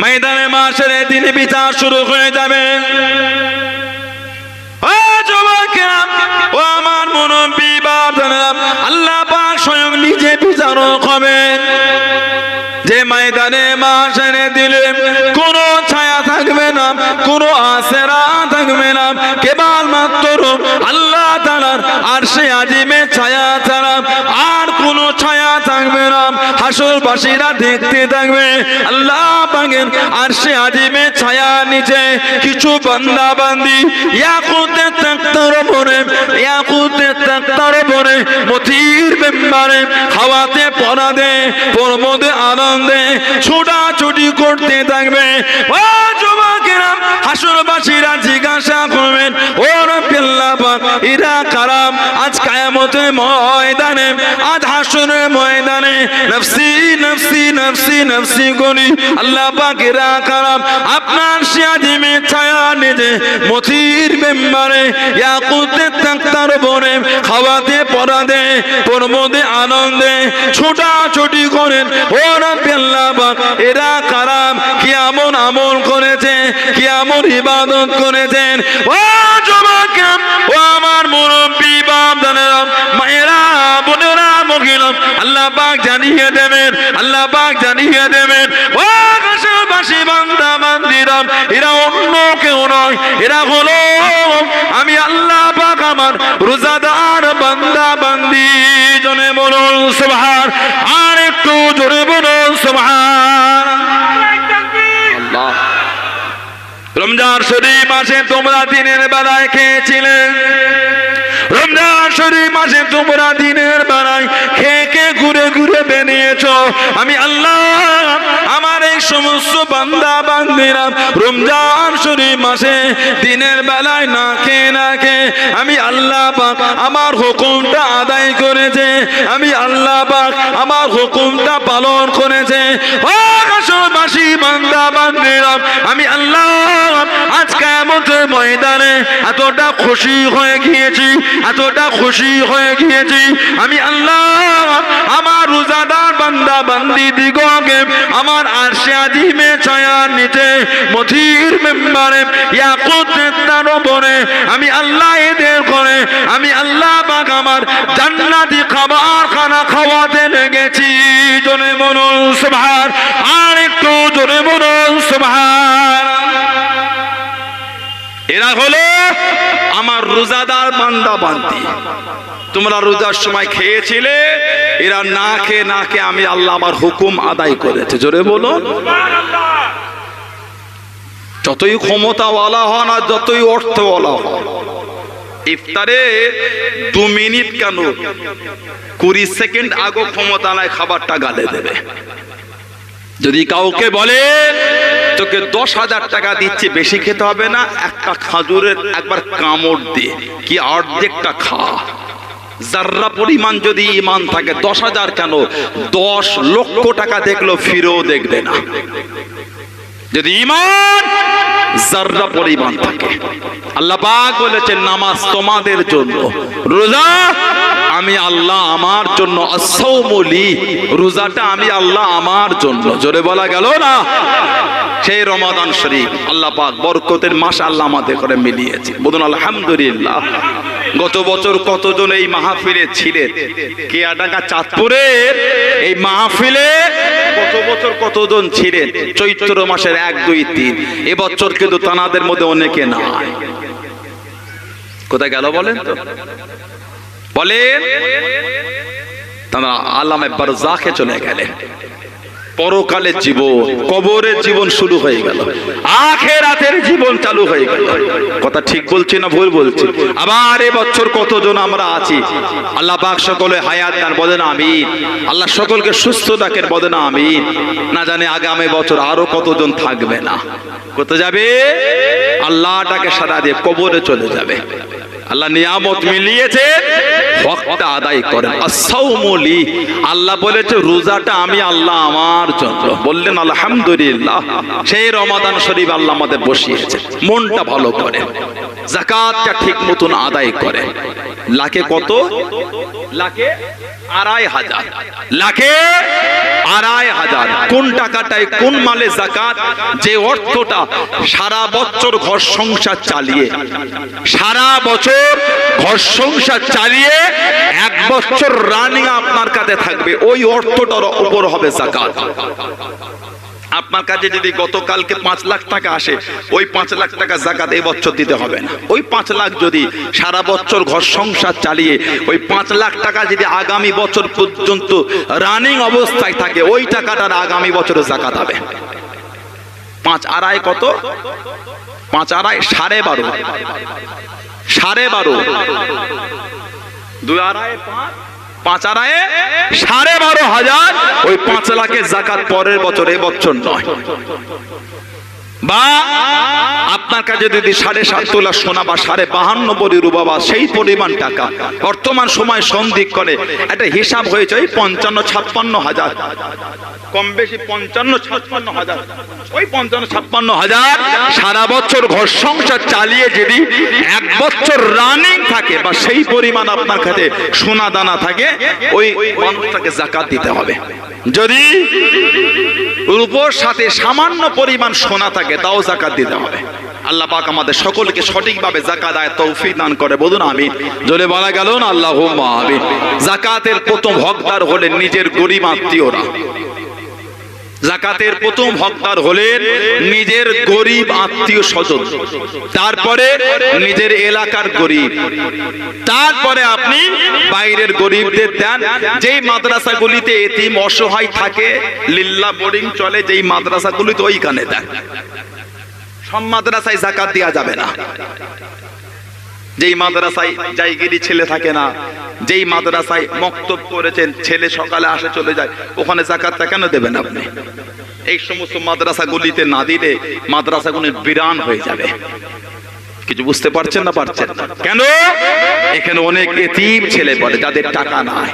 ময়দানে মাসের দিনে বিচার শুরু হয়ে যাবে। ও আমার মুরব্বী বাপজানেরা, আল্লাহ পাক স্বয়ং নিজে বিচারক হবেন যে ময়দানে মাসের দিলে কোনো ছায়া থাকবে না কোনো আশেরা থাকবে না কেবল মাত্র আল্লাহ তালার আর সে আজিমে ছায়া ছাড়া হাসরবাসীরা দেখতে থাকবে আল্লাহ পাকের আর সে আজিমে ছায়া নিচে কিছু বান্দা বান্দি ইয়াকুতে তাক্তার পরে ইয়াকুতে তাক্তার পরে মতির মেম্বারে খাওয়াতে পড়া দে, প্রমোদে আনন্দে ছোটাছুটি করতে থাকবে। ও যুবকেরা হাসরবাসীরা জিজ্ঞাসা করবেন, ও রব্বিল্লাহ ইরা কারাম আজ কায়ামতের ময়দানে আজ ময়দানে, নফসি নফসি নফসি নফসি করি আল্লাহ পাক ইরা কারাম আপনার সিয়াজিমে ছায়া নিজে মতির মেম্বারে ইয়াকুতে তাক্তার বনে খাওয়াতে পড়াতে প্রমোদে আনন্দে ছোটাছুটি করেন। ও রব্বিল্লাহ পাক, এরা কারাম কি এমন আমল করেছে কি এমন ইবাদত করেছেন। ও যুবক আল্লাহ পাক জানিয়ে দেবেন, আল্লাহ পাক জানিয়ে দেবেন, ও দেশবাসী বান্দা, বান্দিরাম, এরা অন্য কেউ নয়, এরা হলো আমি আল্লাহ পাক আমার রোজাদার বান্দা, বান্দি। জনে বলুন, সুবহান, আর একটু জোরে বলুন, সুবহান। রমজান শরীফ মাসে তোমরা দিনের বেলায় খেয়েছিলে। রমজান শরীফ মাসে তোমরা দিনের বেলায় ঘুরে ঘুরে বেরিয়েছ। আমি আল্লাহ, আমার এই সমস্ত বান্দা বান্দিরা রমজান শরীফ মাসে দিনের বেলায় না খেয়ে না খেয়ে আমি আল্লাহ পাক আমার হুকুমটা আদায় করেছে। আমি আল্লাহ পাক আমার হুকুমটা পালন করেছে। ও কাশবাসী বান্দা বান্দিরা, আমি আল্লাহ ময়দানে এতটা খুশি হয়ে গিয়েছি, এতটা খুশি হয়ে গিয়েছি। আমি আল্লাহ, আমার রোজাদার বান্দা, বান্দি দিগকে, আমার আরশে ছায়ার নিচে, মথির মেম্বারে ইয়াকুতের তার উপরে আমি আল্লাহ এদের করে আমি আল্লাহ পাক আমার জান্নাতি খাবার খানা খাওয়াতে লেগেছি। জনে সুবহান, আর একটু জনে মনুল সুবহান। এরা হলো আমার রোজাদার বান্দা বান্দি। তোমরা রোজার সময় খেয়েছিলে, এরা না খেয়ে না খেয়ে আমি আল্লাহ আমার হুকুম আদায় করেছে। জোরে বলো যতই ক্ষমতাওয়ালা হন আর যতই অর্থওয়ালা হন, ইফতারে দু মিনিট কেন? কুড়ি সেকেন্ড আগো ক্ষমতা নাই, খাবারটা গালে দেবে। যদি কাউকে বলে, তোকে দশ হাজার টাকা দিচ্ছে, বেশি খেতে হবে না, একটা খাজুরের একবার কামড় দে, কি অর্ধেকটা খা। যার্রা পরিমাণ যদি ইমান থাকে, দশ হাজার কেন? দশ লক্ষ টাকা দেখল ফিরেও দেখবে না। যদি ইমান যার্রা পরিমাণ থাকে, আল্লাহ পাক বলেছেন, নামাজ তোমাদের জন্য। রোজা আমি আল্লাহ আমার জন্য আসৌমলি রোজাটা আমি আল্লাহ আমার জন্য। জোরে বলা গেল না? সেই রমাদান শরীফ আল্লাহ পাক বরকতের মাস আল্লাহ আমাদের করে মিলিয়েছে। বলুন, আলহামদুলিল্লাহ। গত বছর কতজন এই মাহফিলে ছিলেন? কেয়াডাঙ্গা চাঁদপুরের এই মাহফিলে গত বছর কতজন ছিলেন? চৈত্র মাসের এক, দুই, তিন। এবছর কিন্তু তানাদের মধ্যে অনেকে নাই। কোথায় গেল বলেন তো? বলেন, তারা আল্লামে বারজাখে চলে গেলেন পরকালের জীবন কবরের জীবন শুরু হয়ে গেল। আখেরাতের জীবন চালু হয়ে গেল। কথা ঠিক বলছি না ভুল বলছি? আবার এবছর কতজন আমরা আছি? আল্লাহ পাক সকলে হায়াত দান, বলেন আমিন। আল্লাহ সকলকে সুস্থ রাখেন, বলেন আমিন। না জানে আগামী বছর আরও কতজন থাকবে না। কোথায় যাবে? আল্লাহটাকে সারা দিয়ে কবরে চলে যাবে। আল্লাহ নিয়ামত মিলিয়েছে হকটা আদায় করেন। আসাউমলি আল্লাহ বলেছে, রোজাটা আমি আল্লাহ আমার জন্য। বললেন, আলহামদুলিল্লাহ। সেই রমাদান শরীফ আল্লাহ আমাদের বসিয়েছে। মনটা ভালো করে। জাকাতটা ঠিক মতন আদায় করে। লাখে কত? লাখে আড়াই হাজার। লাখে আড়াই হাজার। কোন টাকাটায় কোন মালে জাকাত? যে অর্থটা সারা বছর ঘর সংসার চালিয়ে সারা বছর ঘর সংসার চালিয়ে এক বছর রানিং আপনার কাছে থাকবে ওই অর্থটার উপর হবে জাকাত। আপনার কাছে যদি গতকালকে পাঁচ লাখ টাকা আসে, ওই পাঁচ লাখ টাকা জাকাত এই বছর দিতে হবে না। ওই পাঁচ লাখ যদি সারা বছর ঘর সংসার চালিয়ে, ওই পাঁচ লাখ টাকা যদি আগামী বছর পর্যন্ত রানিং অবস্থায় থাকে, ওই টাকাটার আগামী বছরে জাকাত হবে। পাঁচ আড়াই কত? পাঁচ আড়াই, সাড়ে বারো। সাড়ে বারো। দুই আড়াই, পাঁচ? সাড়ে বারো হাজার। ওই পাঁচ লাখের জাকাত পরের বছর এ বছর নয়। বা আপনার কাছে যদি সাড়ে সাত তোলা সোনা বা সাড়ে বাহান্ন বড়ি রুবা সেই পরিমাণ টাকা, বর্তমান সময় সন্দিক করে, একটা হিসাব হয়েছে ওই পঞ্চান্ন ছাপ্পান্ন হাজার। কম বেশি পঞ্চান্ন ছাপ্পান্ন হাজার। ওই পঞ্চান্ন ছাপ্পান্ন হাজার সারা বছর ঘর সংসার চালিয়ে যদি এক বছর রানিং থাকে বা সেই পরিমাণ আপনার কাছে সোনা দানা থাকে, ওই মানুষটাকে জাকাত দিতে হবে। যদি রূপোর সাথে সামান্য পরিমাণ সোনা থাকে, তাও জাকাত দিতে হবে। আল্লাহ পাক আমাদের সকলকে সঠিকভাবে জাকাত আয় তৌফিক দান করে, বলুন আমি জলে বলা গেল না আল্লাহ আমিন। জাকাতের প্রথম হকদার হলেন নিজের গরিব আত্মীয়রা। জাকাতের প্রথম হকদার হলেন নিজের গরিব আত্মীয় স্বজন। তারপরে নিজের এলাকার গরিব। তারপরে আপনি বাইরের গরিবদের দেন। যেই মাদ্রাসাগুলিতে এতিম অসহায় থাকে, লিল্লা বোর্ডিং চলে, যেই মাদ্রাসাগুলিতে ওইখানে দেন। সব মাদ্রাসায় জাকাত দেওয়া যাবে না। যেই মাদ্রাসায় জায়গিরি ছেলে থাকে না, যেই মাদ্রাসায় মক্তব করেছেন, ছেলে সকালে আসে চলে যায়, ওখানে জাকাতটা কেন দেবেন আপনি? এই সমস্ত মাদ্রাসাগুলিতে না দিলে মাদ্রাসাগুলি বিরান হয়ে যাবে। কিছু বুঝতে পারছেন না পারছেন? কেন? এখানে অনেক এতিম ছেলে পড়ে, যাদের টাকা নাই।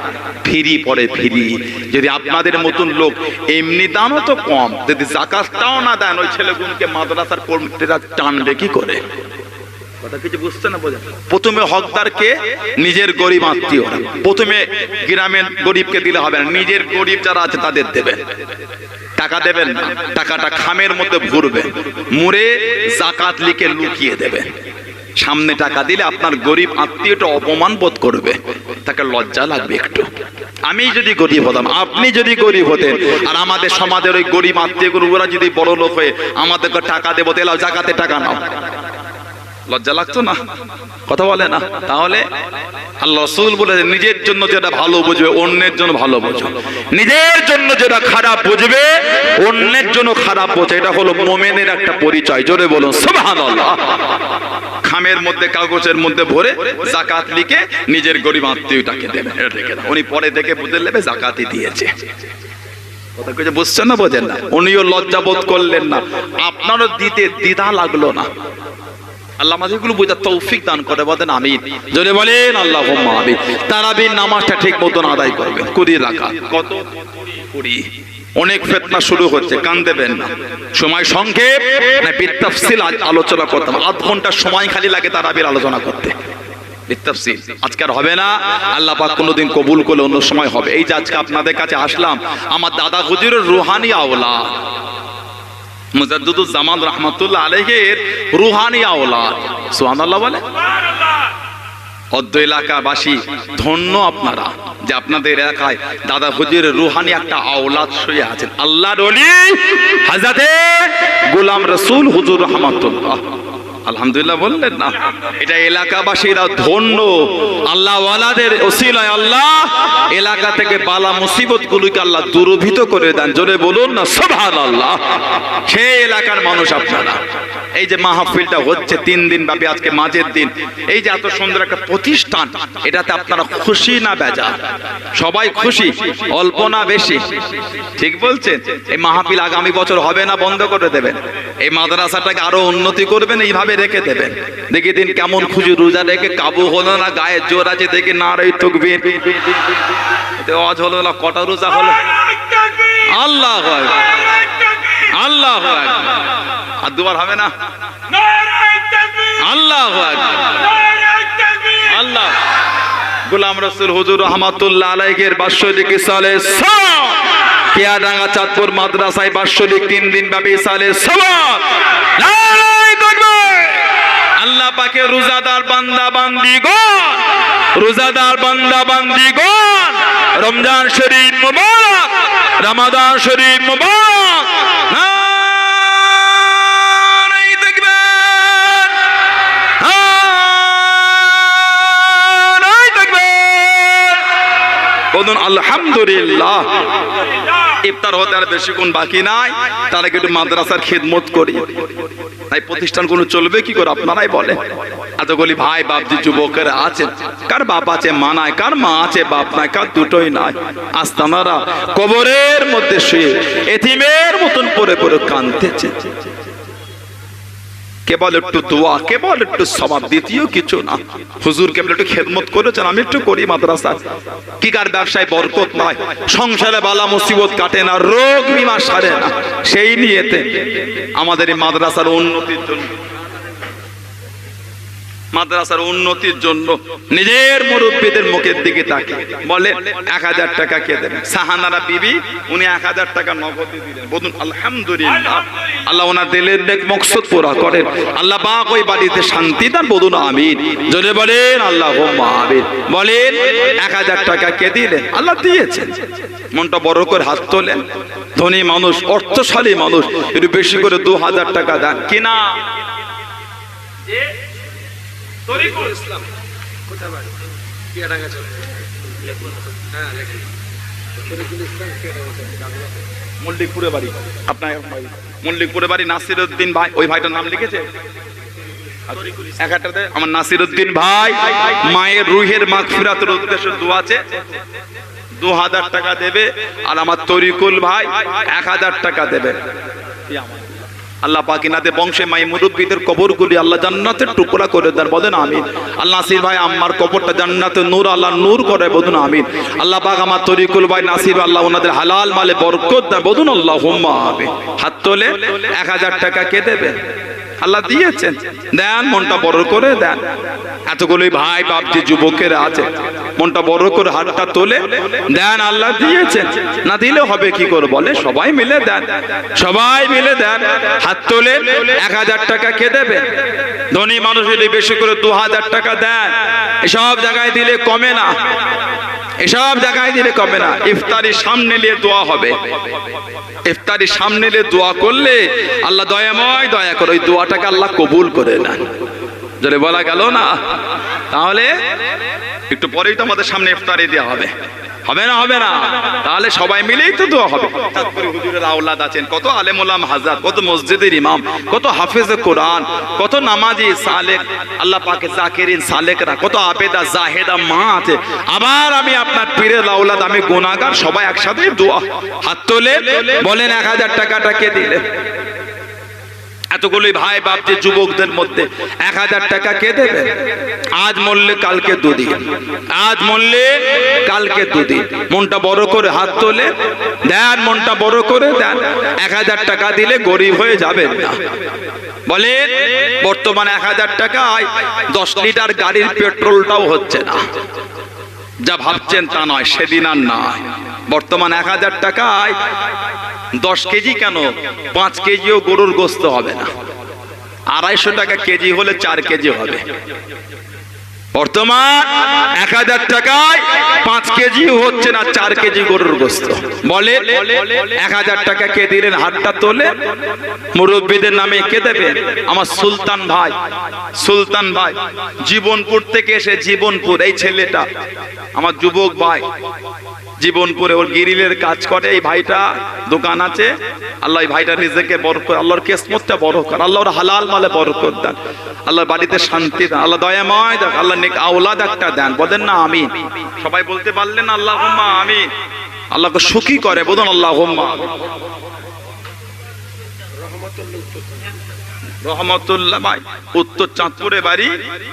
ফিরি পড়ে ফিরি। যদি আপনাদের মতন লোক, এমনি দামও তো কম, যদি জাকাতটাও না দেন, ওই ছেলেগুলোকে মাদ্রাসার কর্মীরা টানবে কি করে? প্রথমে হকদারকে নিজের গরিব আত্মীয়, প্রথমে গ্রামের গরিবকে দিলে হবে না, নিজের গরিব যারা আছে তাদের দেবেন। টাকা দেবেন টাকাটা খামের মধ্যে মুড়ে জাকাত লিখে লুকিয়ে দেবেন। সামনে টাকা দিলে আপনার গরিব আত্মীয়টা অপমান বোধ করবে, তাকে লজ্জা লাগবে একটু। আমি যদি গরিব হতাম, আপনি যদি গরিব হতেন, আর আমাদের সমাজের ওই গরিব আত্মীয় ওরা যদি বড় লোক হয়ে আমাদেরকে টাকা দেবো, তাহলে জাকাতে টাকা নাও। লজ্জা লাগতো না? কথা বলে না? তাহলে আল্লাহ রসুল বলে নিজের জন্য যেটা ভালো বুঝবে, অন্যের জন্য ভালো বুঝবে নিজের জন্য যেটা খারাপ বুঝবে, অন্যের জন্য খারাপ বোঝে। এটা হলো মোমেনের একটা পরিচয়। জোরে বলুন, সুবহানাল্লাহ। খামের মধ্যে, কাগজের মধ্যে ভরে জাকাত লিখে নিজের গরিব আত্মীয়টাকে দেবে। উনি পরে দেখে বুঝে নেবে জাকাতই দিয়েছে। বুঝছেন না, বোঝেন না? উনিও লজ্জা বোধ করলেন না। আপনারও দিতে দ্বিধা লাগল না। আল্লাহ আমাদেরগুলো বোঝার তৌফিক দান করে বলেন, আমিন। যদি বলেন আল্লাহ আমিন। তারাবির নামাজটা ঠিক মতন আদায় করবেন কুড়ি রাখা কত? কুড়ি। অনেক ফেতনা শুরু হচ্ছে, কান দেবেন না। সময় সংক্ষেপ, না বিত্তাফসিল আলোচনা করতাম। আধ ঘণ্টার সময় খালি লাগে তারাবির আলোচনা করতে। বিত্তাফসিল। আজকে আর হবে না। আল্লাহ পাক কোনোদিন কবুল করলে অন্য সময় হবে। এই যে আজকে আপনাদের কাছে আসলাম, আমার দাদা হুজুরের রুহানি আওলা রুহানি সুবহানাল্লাহ বলে? অদ্য এলাকাবাসী ধন্য আপনারা যে আপনাদের এলাকায় দাদা রুহানি একটা শুয়ে গোলাম রসুল হুজুর রহমতুল্লাহ। আলহামদুলিল্লাহ বললেন, না, এটা এলাকাবাসীরা ধন্য। আল্লাহ ওয়ালাদের ওসিলায় আল্লাহ এলাকা থেকে বালা মুসিবত গুলিকে আল্লাহ দুরভিত করে দেন। জোরে বলুন না সোভান আল্লাহ সেই এলাকার মানুষ আপনারা। এই যে মাহফিলটা হচ্ছে, তিন দিন ব্যাপী আজকে মাঝের দিন। এই যে এত সুন্দর একটা প্রতিষ্ঠান, এটাতে আপনারা খুশি না বেজা সবাই খুশি, অল্প না বেশি? ঠিক বলছেন? এই মাহফিল আগামী বছর হবে না বন্ধ করে দেবেন? এই মাদ্রাসাটাকে আরও উন্নতি করবেন, এইভাবে রেখে দেবেন? দেখি দিন কেমন খুশি রোজা রেখে কাবু হলো না, গায়ে জোর আছে, দেখি না রই তকবীর অজ হলো না, কটা রোজা হলো? আল্লাহ আল্লাহ আর দুবার হবে না? আল্লাহ আল্লাহ গোলাম রসুল হুজুর রহমাতুল্লাহ আলাইকের বাৎসরিক সালে কেয়াডাঙ্গা চাঁদপুর মাদ্রাসায় বাৎসরিক তিন দিন ব্যাপী সালে আল্লাহ পাকে রোজাদার বান্দা বান্দি গণ রোজাদার বান্দা বান্দি গণ রমজান শরীফ মুবারক। রমাদান শরীফ মুবারক। বলুন, আলহামদুলিল্লাহ। ইফতার হতে আর বেশিক্ষণ বাকি নাই, তার আগে একটু মাদ্রাসার খেদমত করি। তাই প্রতিষ্ঠান কোনো চলবে কি করে? আপনারাই বলে এতগুলি ভাই বাপ যে যুবকেরা আছেন। কার বাপ আছে, মা নাই, কার মা আছে, বাপ নাই, কার দুটোই নাই? আস্তানারা কবরের মধ্যে শুয়ে এতিমের মতন পরে পরে কাঁদতেছে। কেবল একটু দোয়া, কেবল একটু সবাব দ্বিতীয় কিছু না। হুজুর কেবল একটু খেদমত করেছেন, আমি একটু করি মাদ্রাসা। কি কার ব্যবসায় বরকত নয় সংসারে বালা মুসিবত কাটে না, রোগ বিমা সারে না। সেই নিয়েতে আমাদের এই মাদ্রাসার উন্নতির জন্য মাদ্রাসার উন্নতির জন্য নিজের মুরব্বীদের মুখের দিকে তাকে বলে, এক হাজার টাকা কে দেবেন সাহানারা বিবি, উনি এক হাজার টাকা নগদে দিলেন। বলুন, আলহামদুলিল্লাহ। আল্লাহ ওনার দিলের নেক মকসদ পুরা করেন। আল্লাহ পাক ওই বাড়িতে শান্তি দান, বলুন, আমিন। জোরে বলেন আল্লাহ আমিন। বলেন, এক হাজার টাকা কে দিলেন? আল্লাহ দিয়েছেন। মনটা বড় করে হাত তোলেন। ধনী মানুষ, অর্থশালী মানুষ, একটু বেশি করে দু হাজার টাকা দেন। কিনা তরিকুল ইসলাম। কোথায় বাড়ি? কিয়াডাঙ্গা চলে। হ্যাঁ লেখি। ইসলাম কিয়াডাঙ্গা মল্লিকপুরে বাড়ি। আপনার মল্লিকপুরে বাড়ি নাসির উদ্দিন ভাই। ওই ভাইটার নাম লিখেছে? আমার নাসির উদ্দিন ভাই মায়ের রুহের মাগফিরাতের উদ্দেশ্যে দু আছে। দু হাজার টাকা দেবে। আর আমার তরিকুল ভাই এক হাজার টাকা দেবে। আল্লাহ পাকিনাতে বংশে মাই মুরব্বীদের কবরগুলি আল্লাহ জান্নাতের টুকরা করে দেন, বলেন আমিন। আল্লাহ নাসির ভাই আম্মার কবরটা জান্নাতে নূর, আল্লাহ নূর করে, বলুন আমিন। আল্লাহ পাক আমার তরিকুল ভাই নাসির আল্লাহ ওনাদের হালাল মালে বরকত দেন, বলুন আল্লাহ হুম্মা আমিন। হাত তোলে এক হাজার টাকা কে দেবে? আল্লাহ দিয়েছেন। দেন, মনটা বড় করে দেন। এতগুলি ভাই বাপ যে যুবকেরা আছে। মনটা বড় করে হাতটা তোলে। দেন, আল্লাহ দিয়েছেন। না দিলে হবে কি করে বলে? সবাই মিলে দেন। সবাই মিলে দেন। হাত তোলে, এক হাজার টাকা কে দেবে? ধনী মানুষ যদি বেশি করে দু হাজার টাকা দেন এসব জায়গায় দিলে কমে না। এসব দেখাই দিলে কবে না। ইফতারি সামনে নিয়ে দোয়া হবে। ইফতারি সামনে নিয়ে দোয়া করলে আল্লাহ দয়াময় দয়া করে ওই দোয়াটাকে আল্লাহ কবুল করে নেন। যদি বলা গেল না? তাহলে একটু পরেই তো আমাদের সামনে ইফতারি দেওয়া হবে। হবে না হবে না। তাহলে সবাই মিলেই তো দোয়া হবে। হুজুরের আওলাদ আছেন, কত আলেমুলাম হাজার কত মসজিদের ইমাম, কত হাফেজ কোরআন, কত নামাজি সালেক, আল্লাহ পাকে জাকিরিন সালেকরা, কত আবেদা জাহেদা মা আছে। আবার আমি আপনার পীরের আওলাদ, আমি গুনাহগার সবাই একসাথে দোয়া, হাত তোলে, বলেন এক হাজার টাকাটা কে দিলে? এতগুলি ভাই বাপ যে যুবকদের মধ্যে এক হাজার টাকা কে দেবে? আজ মরলে কালকে দুদিন আজ মরলে কালকে দুদিন মনটা বড় করে হাত তোলে, দেন মনটা বড় করে দেন। এক হাজার টাকা দিলে গরিব হয়ে যাবেন না। বলে বর্তমানে এক হাজার টাকায় দশ লিটার গাড়ির পেট্রোলটাও হচ্ছে না। যা ভাবছেন তা নয়, সেদিন আর নয়। বর্তমান এক হাজার টাকায় দশ কেজি কেন? পাঁচ কেজিও গরুর গোস্ত হবে না। আড়াইশো টাকা কেজি হলে চার কেজি হবে। বর্তমান এক হাজার টাকায় পাঁচ কেজি হচ্ছে না চার কেজি গরুর গোস্ত। বলে এক হাজার টাকা কে দিলেন? হাতটা তোলে। মুরব্বীদের নামে কে দেবে? আমার সুলতান ভাই। সুলতান ভাই, জীবনপুর থেকে এসে জীবনপুর, এই ছেলেটা, আমার যুবক ভাই। জীবনপুরে ওর গিরিলের কাজ করে। এই ভাইটা দোকান আছে। আল্লাহ এই ভাইটা নিজেকে বড় করে, আল্লাহর কেসমতটা বড় কর, আল্লাহর হালাল মালে বড় কর দেন। আল্লাহর বাড়িতে শান্তি দেন, আল্লাহ দয়াময় দেখ আল্লাহ নেক আওলাদ একটা দেন। বলেন না আমি সবাই বলতে পারলেন আল্লাহ আমি আল্লাহকে সুখী করে, বলুন আল্লাহ রহমতুল্লাহ ভাই উত্তর চাঁদপুরে বাড়ি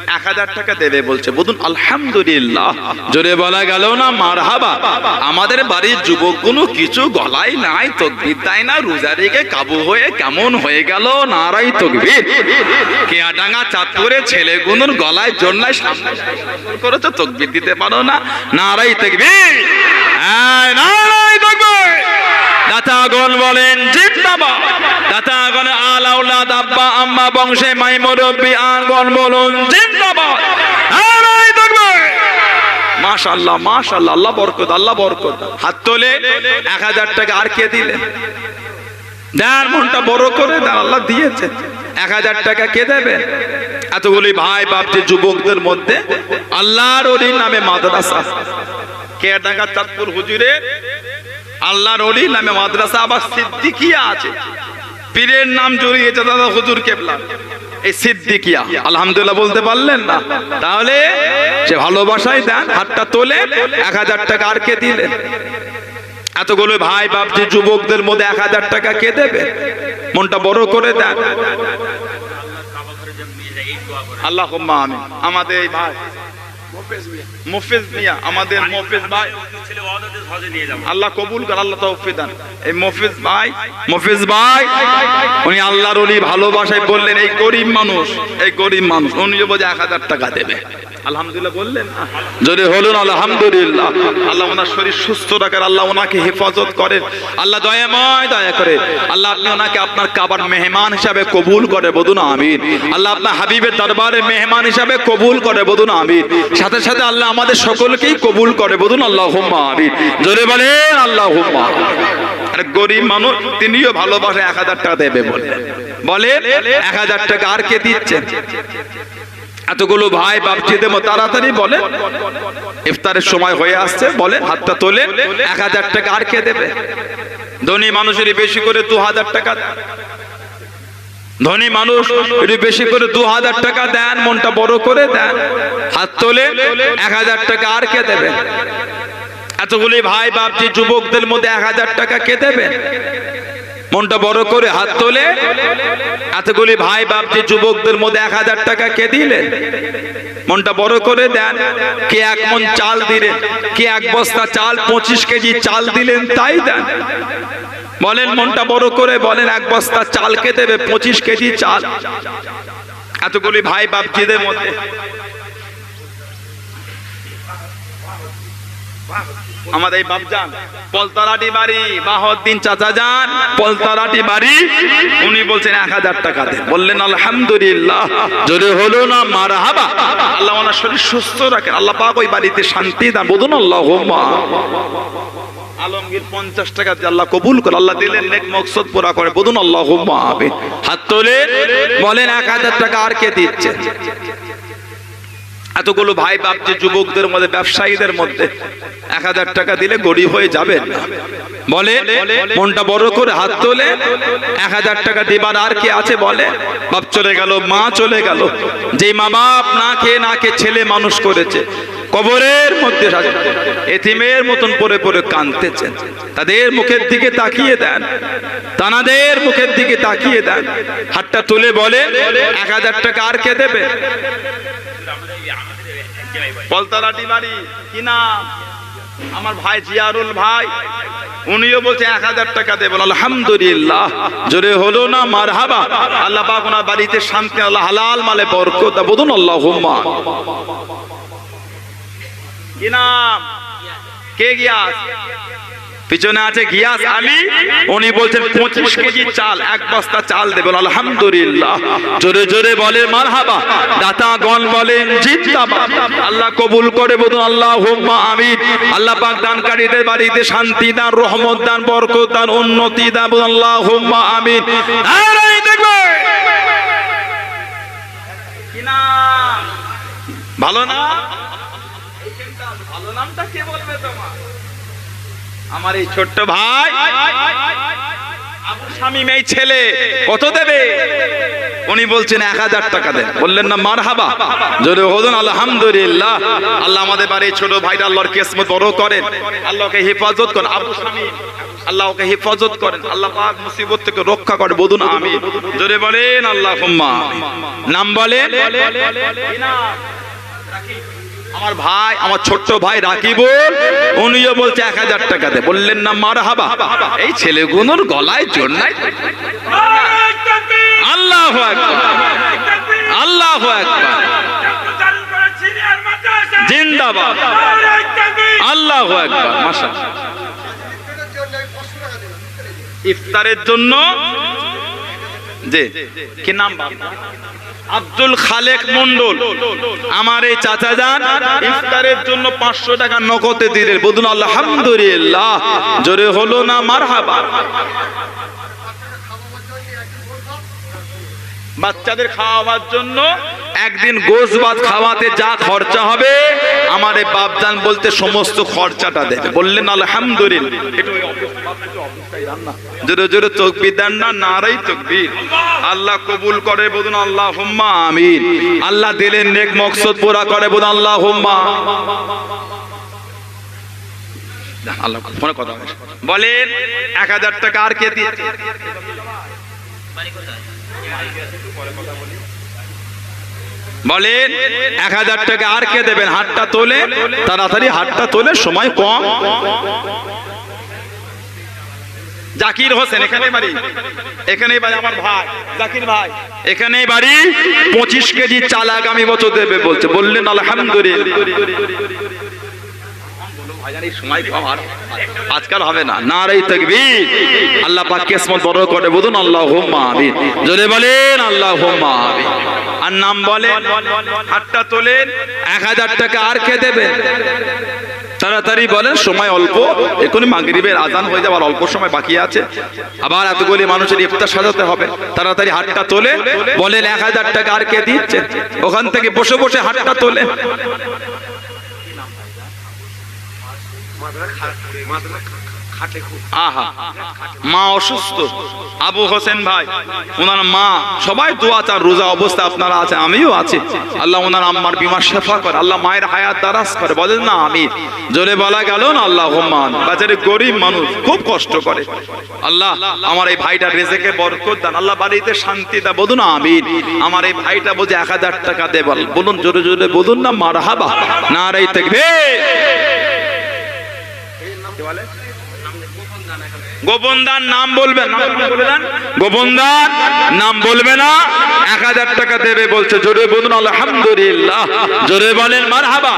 এক হাজার টাকা দেবে বলছে। বলুন, আলহামদুলিল্লাহ। জোরে বলা গেল না, মারহাবা। আমাদের বাড়ির যুবকগুলো কিছু গলায় নাই, তকবির তাই না, রোজা রেখে কাবু হয়ে কেমন হয়ে গেল নারাই তকবির? কেয়াডাঙ্গা চাঁদপুরে ছেলেগুলোর গলায় জন্যায় সামনে করেছ, তকবির দিতে পারো না নারাই তকবির। হ্যাঁ। দাতাগণ বলেন জিন্দাবাদ দাতাগণ, আলাউলাদ আব্বা, আম্মা, বংশে মাই মুরব্বি আনগণ বলুন জিন্দাবাদ মাশাআল্লাহ মাশাআল্লাহ, আল্লাহ বরকত আল্লাহ বরকত। হাত তোলে, এক হাজার টাকা আর কে দিলেন দেন মনটা বড় করে, দেন আল্লাহ দিয়েছে। এক হাজার টাকা কে দেবে? এতগুলি ভাই বাপটি যুবকদের মধ্যে আল্লাহর নামে মাদ্রাসা। কে টাকা চাঁদপুর হুজুরে? আল্লাহর অলি নামে মাদ্রাসা আবার সিদ্দিকিয়া আছে। পীরের নাম জড়িয়েছে দাদা হুজুর কেবলা। এই সিদ্দিকিয়া বলতে পারলেন না। তাহলে সে ভালোবাসাই দেন, হাতটা তোলে, এক হাজার টাকা আর কে এতগুলো ভাই যুবকদের মধ্যে এক হাজার টাকা কে দেবে? মনটা বড় করে আল্লাহ আমি আমাদের এই মুফিজ মিয়া। আমাদের মুফিজ ভাই। আল্লাহ কবুল কর আল্লাহ তৌফিক দান। এই মফিজ ভাই মফিজ ভাই উনি আল্লাহর উনি ভালোবাসায় বললেন এই গরিব মানুষ এই গরিব মানুষ উনি বোঝে এক হাজার টাকা দেবে। আলহামদুলিল্লাহ বললেন যদি হলুন আলহামদুলিল্লাহ আল্লাহ ওনার শরীর সুস্থ রাখার আল্লাহ ওনাকে হেফাজত করেন আল্লাহ দয়াময় দয়া করে আল্লাহ আপনি ওনাকে আপনার কাবার মেহমান হিসাবে কবুল করে বলুন আমিন। আল্লাহ আপনার হাবিবের দরবারে মেহমান হিসাবে কবুল করে আমিন। সাথে সাথে আল্লাহ আমাদের সকলকেই কবুল করে। বলুন আল্লাহ হুম্মা আমিন। জোরে বলেন আল্লাহ আর গরিব মানুষ, তিনিও ভালোবাসে, এক হাজার টাকা দেবে বলে। বলে এক হাজার টাকা আর কে দিচ্ছেন এতগুলো ভাই বাপচিদের মতো তাড়াতাড়ি বলে ইফতারের সময় হয়ে আসছে বলে হাতটা তোলে। এক হাজার টাকা আর কে দেবে? ধনী মানুষেরই বেশি করে দু হাজার টাকা। ধনী মানুষ একটু বেশি করে দু হাজার টাকা দেন, মনটা বড় করে দেন, হাত তোলে, এক হাজার টাকা আর কে দেবে? এতগুলি ভাই, বাপজি, যুবকদের মধ্যে এক হাজার টাকা কে দেবে? মনটা বড় করে হাত তোলে, এতগুলি ভাই, বাপজি, যুবকদের মধ্যে এক হাজার টাকা কে দিলেন মনটা বড় করে দেন, কে এক মন চাল দিলেন কে এক বস্তা চাল, পঁচিশ কেজি চাল দিলেন, তাই দেন। বলেন মনটা বড় করে বলেন, এক বস্তা চাল কে দেবে পঁচিশ কেজি চাল। এতগুলি ভাই বাপজিদের মধ্যে। আমাদের এই বাপজান, পলতারাটি বাড়ি, বাহদ্দিন চাচা যান, পলতারাটি বাড়ি, উনি বলছেন এক হাজার টাকা দেন। বললেন, আলহামদুলিল্লাহ। যদি হলো না মারা হাবা আল্লাহ ওনার শরীর সুস্থ রাখেন। আল্লাহ পাক ওই বাড়িতে শান্তি দান। বলুন আল্লাহ আলমগীর পঞ্চাশ টাকা আল্লাহ কবুল করে, আল্লাহ দিলেন নেক মকসদ পুরা করে। বলুন আল্লাহ হাত তোলে বলেন, এক হাজার টাকা আর কে দিচ্ছে? এতগুলো ভাই বাপজি, যুবকদের মধ্যে, ব্যবসায়ীদের মধ্যে, এক হাজার টাকা দিলে গরিব হয়ে যাবেন। বলে মনটা বড় করে হাত তোলে এক হাজার টাকা দিবার আর কে আছে বলে বাপ চলে গেল, মা চলে গেল। যে মা বাপ না খেয়ে না খেয়ে ছেলে মানুষ করেছে কবরের মধ্যে এতিমের মতন পরে পরে কাঁদতেছেন। তাদের মুখের দিকে তাকিয়ে দেন। তানাদের মুখের দিকে তাকিয়ে দেন। হাতটা তুলে বলে, এক হাজার টাকা আর কে দেবে? কি আমার ভাই জিয়ারুল ভাই। উনিও এক হাজার টাকা দেবেন জোরে হলো না মার হাবা আল্লাহ পাক বাড়িতে শান্তি, আল্লাহ হালাল মালে বরকত বলুন আল্লাহ পিছনে আছে গিয়াস আলী। উনি বলছেন, পঁচিশ কেজি চাল, এক বস্তা চাল দেবেন, আলহামদুলিল্লাহ। জোরে জোরে বলে, মারহাবা। দাতা গণ বলেন আল্লাহ কবুল করে বলুন আল্লাহ হুম্মা আল্লাহ পাক দানকারীদের বাড়িতে শান্তি দান, রহমত দান, বরকত দান, উন্নতি দান, বলুন আল্লাহ হুম্মা নাম? ভালো না? ভালো কে বলবে তোমার? আমার এই ছোট্ট ভাই আবু শামীম এই ছেলে কত দেবে? উনি বলছেন এক হাজার টাকা দেন। বললেন না মার হাবা জোরে হদন আলহামদুলিল্লাহ। আল্লাহ আমাদের বাড়ি ছোট ভাইটা আল্লাহর কেসমত বড় করেন। আল্লাহকে হেফাজত করেন। আবু শামীম আল্লাহ ওকে হেফাজত করেন। আল্লাহ পাক মুসিবত থেকে রক্ষা করে বলুন আমি জোরে বলেন আল্লাহ নাম বলেন। আমার ভাই, আমার ছোট্ট ভাই রাকিবুল, উনিও বলছে এক হাজার টাকা দে। বললেন, না মার হাবা এই ছেলেগুলোর গলায় জোর নাই। আল্লাহ আল্লাহ জিন্দাবাদ। আল্লাহ মাশা ইফতারের জন্য যে, কি নাম আব্দুল খালেক মন্ডল আমার এই চাচা যান, ইফতারের জন্য পাঁচশো টাকা নগদে দিলেন বলুন, আলহামদুলিল্লাহ। জোরে হলো না, মারহাবা। বাচ্চাদের খাওয়াবার জন্য একদিন গোশ খাওয়াতে যা খরচা হবে, আমার এই বাপজান বলতে সমস্ত খরচাটা দেবে। বললেন, আলহামদুলিল্লাহ। জোরে জোরে দেন না আল্লাহ কবুল করে, বলুন আল্লাহ হুম্মা আমিন। আল্লাহ দিলেন, নেক মকসদ পুরা করে, বলুন আল্লাহ হুম্মা আল্লাহ কথা বলেন, এক হাজার টাকা আর কে দিয়েছে? বলেন, এক হাজার টাকা আর কে দেবেন? হাতটা তোলে, তাড়াতাড়ি হাতটা তোলে, সময় কম। জাকির হোসেন এখানে বাড়ি। এখানেই বাড়ি আমার ভাই, জাকির ভাই। এখানেই বাড়ি, পঁচিশ কেজি চাল আগামী বছর দেবে বলছে। বললেন, আলহামদুলিল্লাহ। আজকাল হবে না। নারাই তাকবীর। আল্লাহ পাক কিসমত বড় করে বলুন, আল্লাহুম্মা আমিন। জোরে বলেন, আল্লাহুম্মা আমিন। আর নাম বলেন, হাতটা তোলেন, এক হাজার টাকা আর কে দেবে তাড়াতাড়ি বলেন, সময় অল্প। এখনই মাগরিবের আজান হয়ে যাবার অল্প সময় বাকি আছে। আবার এতগুলি মানুষের ইফতার সাজাতে হবে। তাড়াতাড়ি হাতটা তোলে বলেন, এক হাজার টাকা আর কে দিচ্ছে ওখান থেকে বসে বসে হাতটা তোলে মাদ্রা খা- মাদ্রা খা- খাটে খুব মা অসুস্থ। আবু হোসেন ভাই, ওনার মা, সবাই দোয়া চান, রোজা অবস্থা আপনারা আছে, আমিও আছি। আল্লাহ ওনার আম্মার বিমার শেফা করে, আল্লাহ মায়ের হায়াত দারাজ করে, বলেন না আমি জোরে বলা গেল না আল্লাহ মান বাজারে গরিব মানুষ খুব কষ্ট করে। আল্লাহ, আমার এই ভাইটা রেজেকে বরকত দান, আল্লাহ বাড়িতে শান্তি দা বলুন আমি আমার এই ভাইটা বোঝে এক হাজার টাকা দে বল, বলুন, জোরে জোরে বলুন না মার হাবা না রাই গোপনদার নাম বলবেন নাম বলবেন নাম বলবে না। এক হাজার টাকা দেবে বলছে জোরে বলুন আলহামদুলিল্লাহ। জোরে বলেন মার হাবা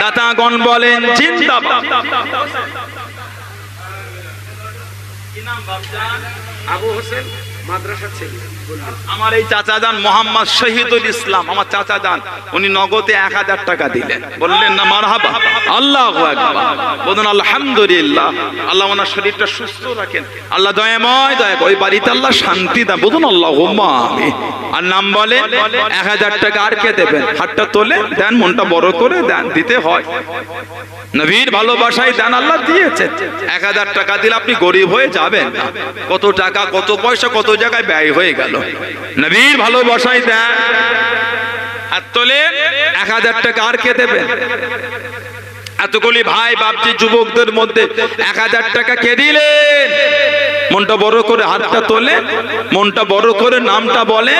দাতাগণ বলেন জিন্দাবাদ আবু হোসেন? আমার এই চাচা যান মোহাম্মদ শহীদুল ইসলাম, আমার চাচা যান উনি নগদে এক হাজার টাকা দিলেন। বললেন, না মার হাবা আল্লাহ বলুন আলহামদুলিল্লাহ, আল্লাহ ওনার শরীরটা সুস্থ রাখেন। আল্লাহ দয়াময়, দয়া ওই বাড়িতে আল্লাহ শান্তি দেন, বলুন আল্লাহ আমি আর নাম বলে, এক হাজার টাকা আর কে দেবেন? হাতটা তোলে, দেন, মনটা বড় করে দেন, দিতে হয়। নবীর ভালোবাসায় দান, আল্লাহ দিয়েছে এক হাজার টাকা দিলে আপনি গরিব হয়ে যাবেন কত টাকা, কত পয়সা, কত জায়গায় ব্যয় হয়ে গেল। নবীর ভালোবাসায় দেন আর তোলে এক হাজার টাকা আর কে দেবে? এতগুলি ভাই, বাপজি, যুবকদের মধ্যে এক হাজার টাকা কে দিলেন মনটা বড় করে হাতটা তোলে, মনটা বড় করে নামটা বলে।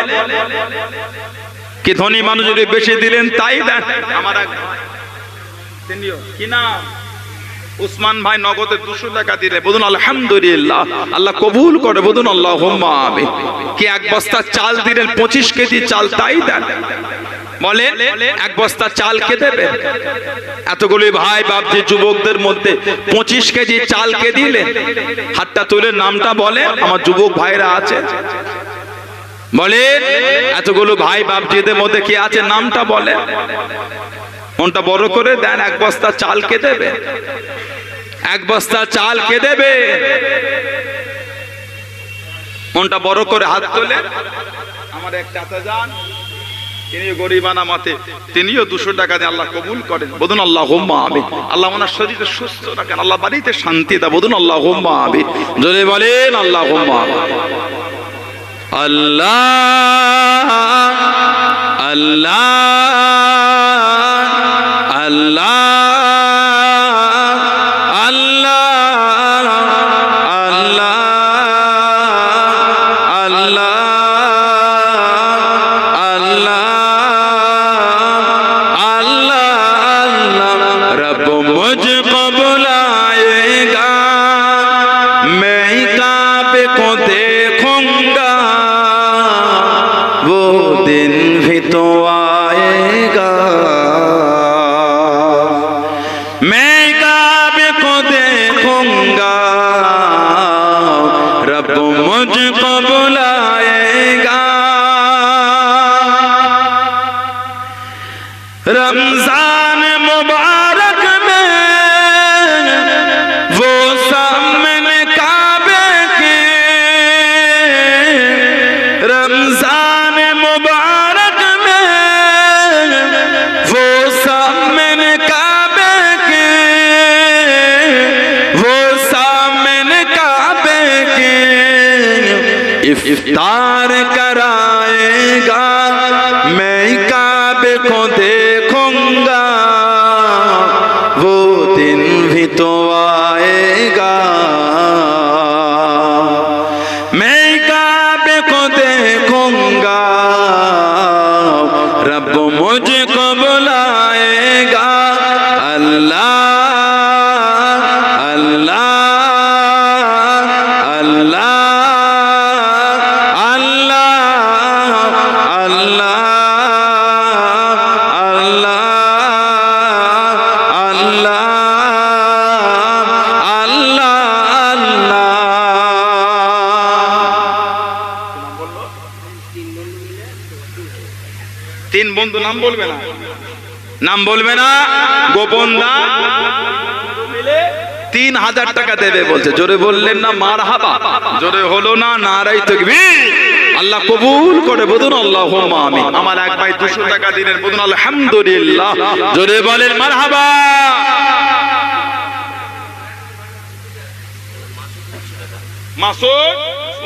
কি ধনী মানুষ যদি বেশি দিলেন, তাই দেন। আমার কি নাম? উসমান ভাই নগদে দুশো টাকা দিলে, বলুন, আলহামদুলিল্লাহ, আল্লাহ কবুল করে, বলুন আল্লাহ আমি কি এক বস্তা চাল দিলেন, পঁচিশ কেজি চাল তাই দেন। বলে, এক বস্তা চাল কে দেবে? এতগুলি ভাই, বাপজি, যুবকদের মধ্যে পঁচিশ কেজি চাল কে দিলেন হাতটা তুলে নামটা বলে, আমার যুবক ভাইরা আছে। বলে, এতগুলো ভাই, বাপজিদের মধ্যে কি আছে? নামটা বলে। মনটা বড় করে দেন, এক বস্তা চাল কে দেবে? এক বস্তা চাল কে দেবে? মনটা বড় করে হাত তোলে। আমার এক চাচা যান তিনিও দুশো টাকা দিয়ে আল্লাহ কবুল করেন। বলুন আল্লাহ হোম্মা আমি আল্লাহ ওনার শরীরে সুস্থ রাখেন, আল্লাহ বাড়িতে শান্তি দা বলুন আল্লাহ হোম্মা আমি যদি বলেন আল্লাহ হোম্মা আল্লাহ আল্লাহ। আল্লাহ افطار کرائے گا میں کعبے کو তিন বন্ধু নাম বলবে না। নাম বলবে না, গোপন দা তিন হাজার টাকা দেবে বলছে। জোরে বললেন না মার হাবা জোরে হলো না, নারাই তকবি আল্লাহ কবুল করে বলুন আল্লাহ আমি আমার এক ভাই দুশো টাকা দিনের বলুন, আলহামদুলিল্লাহ। জোরে বলেন মার হাবা মাসুদ,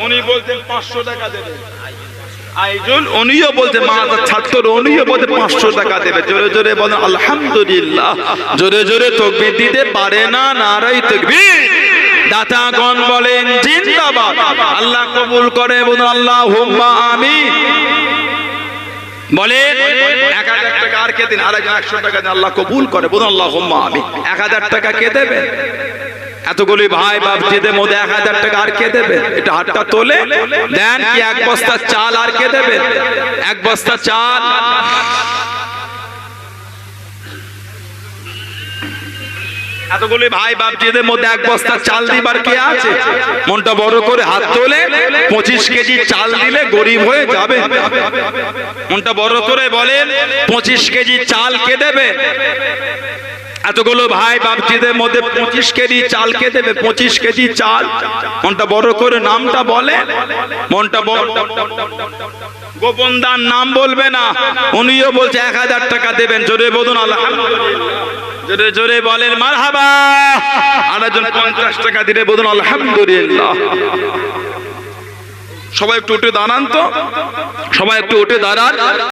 উনি বলতেন পাঁচশো টাকা দেবে। আইজুল উনিও বলতে মা ছাত্র উনিও বলতে পাঁচশো টাকা দেবে। জোরে জোরে বলেন, আলহামদুলিল্লাহ। জোরে জোরে তকবির দিতে পারে না নারাই তকবির। দাতাগণ বলেন, জিন্দাবাদ। আল্লাহ কবুল করে বলুন আল্লাহ হুম্মা আমি বলে এক হাজার টাকা আর কে দিন? আরেকজন একশো টাকা আল্লাহ কবুল করে বলুন আল্লাহ হুম্মা আমি এক হাজার টাকা কে দেবে? এতগুলি ভাই বাপজিদের মধ্যে এক হাজার টাকা আর কে দেবে? এটা হাতটা তোলে, দেন কি এক বস্তা চাল আর কে দেবে? এক বস্তা চাল। এতগুলি ভাই বাপজিদের মধ্যে এক বস্তা চাল দিবার কে আছে? মনটা বড় করে হাত তোলে, পঁচিশ কেজি চাল দিলে গরিব হয়ে যাবে। মনটা বড় করে বলেন, পঁচিশ কেজি চাল কে দেবে? এতগুলো ভাই বাপজিদের মধ্যে পঁচিশ কেজি চাল কে দেবে? পঁচিশ কেজি চাল। মনটা বড় করে নামটা বলে। মনটা বড় গোপন দান নাম বলবে না। উনিও বলছে, এক হাজার টাকা দেবেন। জোরে বলুন, আলহামদুলিল্লাহ। জোরে জোরে বলেন মার হাবা আর একজন পঞ্চাশ টাকা দিলে বলুন, আলহামদুলিল্লাহ। সবাই একটু উঠে দাঁড়ান তো। সবাই একটু উঠে দাঁড়ান।